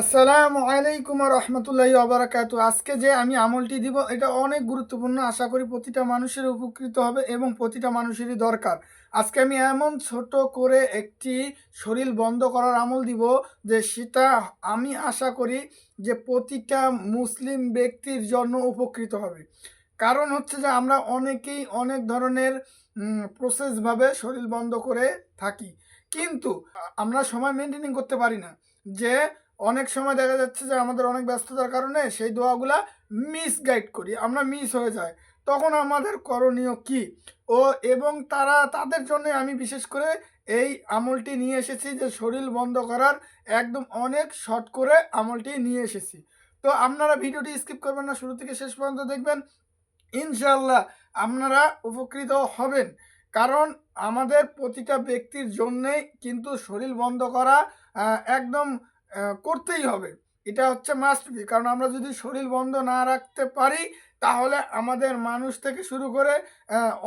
আসসালামু আলাইকুম রহমতুল্লাহি অবরাকাতু আজকে যে আমি আমলটি দিব, এটা অনেক গুরুত্বপূর্ণ। আশা করি প্রতিটা মানুষের উপকৃত হবে এবং প্রতিটা মানুষেরই দরকার। আজকে আমি এমন ছোট করে একটি শরীর বন্ধ করার আমল দিব যে সেটা আমি আশা করি যে প্রতিটা মুসলিম ব্যক্তির জন্য উপকৃত হবে। কারণ হচ্ছে যে আমরা অনেকেই অনেক ধরনের প্রসেসভাবে শরীর বন্ধ করে থাকি। কিন্তু আমরা সময় মেনটেনিং করতে পারি না যে অনেক সময় দেখা যাচ্ছে যে আমাদের অনেক ব্যস্ততার কারণে সেই দোয়াগুলা মিস গাইড করি, আমরা মিস হয়ে যায় তখন আমাদের করণীয় কি? ও এবং তারা তাদের জন্য আমি বিশেষ করে এই আমলটি নিয়ে এসেছি যে শরীর বন্ধ করার একদম অনেক শর্ট করে আমলটি নিয়ে এসেছি। তো আপনারা ভিডিওটি স্কিপ করবেন না, শুরু থেকে শেষ পর্যন্ত দেখবেন। ইনশাল্লাহ আপনারা উপকৃত হবেন। কারণ আমাদের প্রতিটা ব্যক্তির জন্যেই কিন্তু শরীর বন্ধ করা একদম করতেই হবে। এটা হচ্ছে মাস্ট বি কারণ আমরা যদি শরীর বন্ধ না রাখতে পারি, তাহলে আমাদের মানুষ থেকে শুরু করে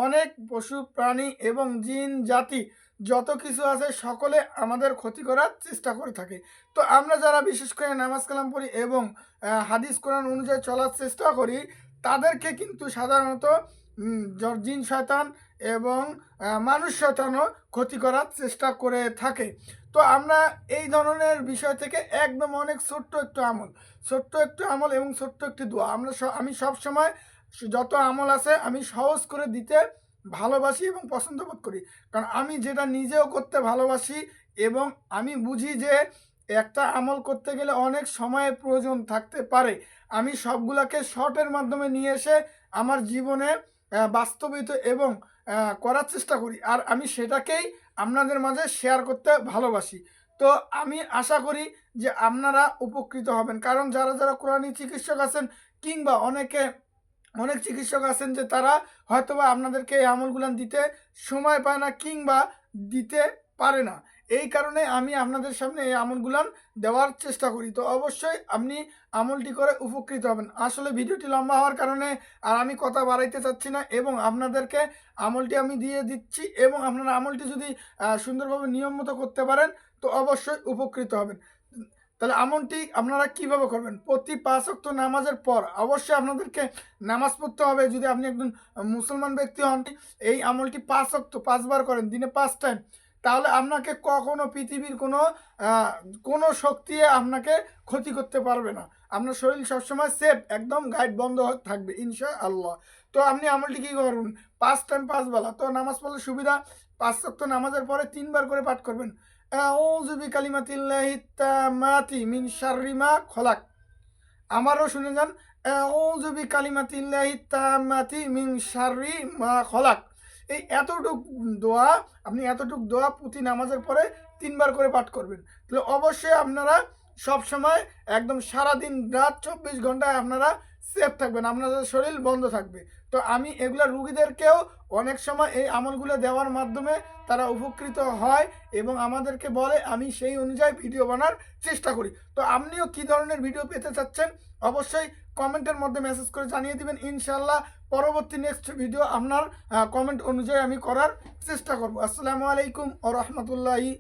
অনেক পশু, প্রাণী এবং জিন, জাতি, যত কিছু আছে, সকলে আমাদের ক্ষতি করার চেষ্টা করে থাকে। তো আমরা যারা বিশেষ করে নামাজ কালাম পড়ি এবং হাদিস কোরআন অনুযায়ী চলার চেষ্টা করি, তাদেরকে কিন্তু সাধারণত জিন, শয়তান এবং মানুষ, শয়তানও ক্ষতি করার চেষ্টা করে থাকে। তো আমরা এই ধরনের বিষয় থেকে একদম অনেক ছোট্ট একটু আমল, ছোট্ট একটু আমল এবং ছোট্ট একটি দোয়া। আমরা আমি সব সময় যত আমল আছে আমি সহজ করে দিতে ভালোবাসি এবং পছন্দ বোধ করি। কারণ আমি যেটা নিজেও করতে ভালোবাসি এবং আমি বুঝি যে একটা আমল করতে গেলে অনেক সময়ের প্রয়োজন থাকতে পারে। আমি সবগুলাকে শর্টের মাধ্যমে নিয়ে এসে আমার জীবনে বাস্তবিত এবং করার চেষ্টা করি। আর আমি সেটাকেই আপনাদের মাঝে শেয়ার করতে ভালোবাসি। তো আমি আশা করি যে আপনারা উপকৃত হবেন। কারণ যারা যারা কোরআনী চিকিৎসক আছেন কিংবা অনেকে, অনেক চিকিৎসক আছেন যে তারা হয়তোবা আপনাদেরকে এই আমলগুলান দিতে সময় পায় না কিংবা দিতে পারে না। এই কারণে আমি আপনাদের সামনে এই আমলগুলান দেওয়ার চেষ্টা করি। তো অবশ্যই আপনি আমলটি করে উপকৃত হবেন। আসলে ভিডিওটি লম্বা হওয়ার কারণে আর আমি কথা বাড়াইতে চাচ্ছি না এবং আপনাদেরকে আমলটি আমি দিয়ে দিচ্ছি এবং আপনারা আমলটি যদি সুন্দরভাবে নিয়ম মতো করতে পারেন, তো অবশ্যই উপকৃত হবেন। তাহলে আমলটি আপনারা কীভাবে করবেন? প্রতি পাঁচ অক্ত নামাজের পর অবশ্যই আপনাদেরকে নামাজ পড়তে হবে। যদি আপনি একজন মুসলমান ব্যক্তি হন, এই আমলটি পাঁচ অক্ত পাঁচবার করেন, দিনে পাঁচ টাইম তাহলে আপনাকে কখনো পৃথিবীর কোনো কোনো শক্তি আপনাকে ক্ষতি করতে পারবে না। আপনার শরীর সবসময় সেফ একদম গাইড বন্ধ থাকবে ইনশা আল্লাহ তো আপনি আমলটি কী করুন? পাঁচ টাইম পাঁচ বেলা। তো নামাজ পড়লে সুবিধা, পাঁচ অক্ত নামাজের পরে তিনবার করে পাঠ করবেন। আউযু বিকালিমাতিল্লাহি তাম্মাতি মিন শাররি মা খলাক। আমারও শুনে যান, আউযু বিকালিমাতিল্লাহি তাম্মাতি মিন শাররি মা খলাক। এই এতটুক দোয়া, আপনি এতটুক দোয়া প্রতি নামাজের পরে তিনবার করে পাঠ করবেন। তাহলে অবশ্যই আপনারা সব সময় একদম সারাদিন রাত চব্বিশ ঘন্টায় আপনারা সেফ থাকবেন। আপনাদের শরীর বন্ধ থাকবে। তো আমি এগুলা রুগীদেরকেও অনেক সময় এই আমলগুলো দেওয়ার মাধ্যমে তারা উপকৃত হয় এবং আমাদেরকে বলে, আমি সেই অনুযায়ী ভিডিও বানার চেষ্টা করি। তো আপনিও কি ধরনের ভিডিও পেতে চাচ্ছেন, অবশ্যই কমেন্টের মধ্যে মেসেজ করে জানিয়ে দিবেন। ইনশাল্লাহ পরবর্তী নেক্সট ভিডিও আপনার কমেন্ট অনুযায়ী আমি করার চেষ্টা করব। আসসালামু আলাইকুম ও রহমতুল্লাহি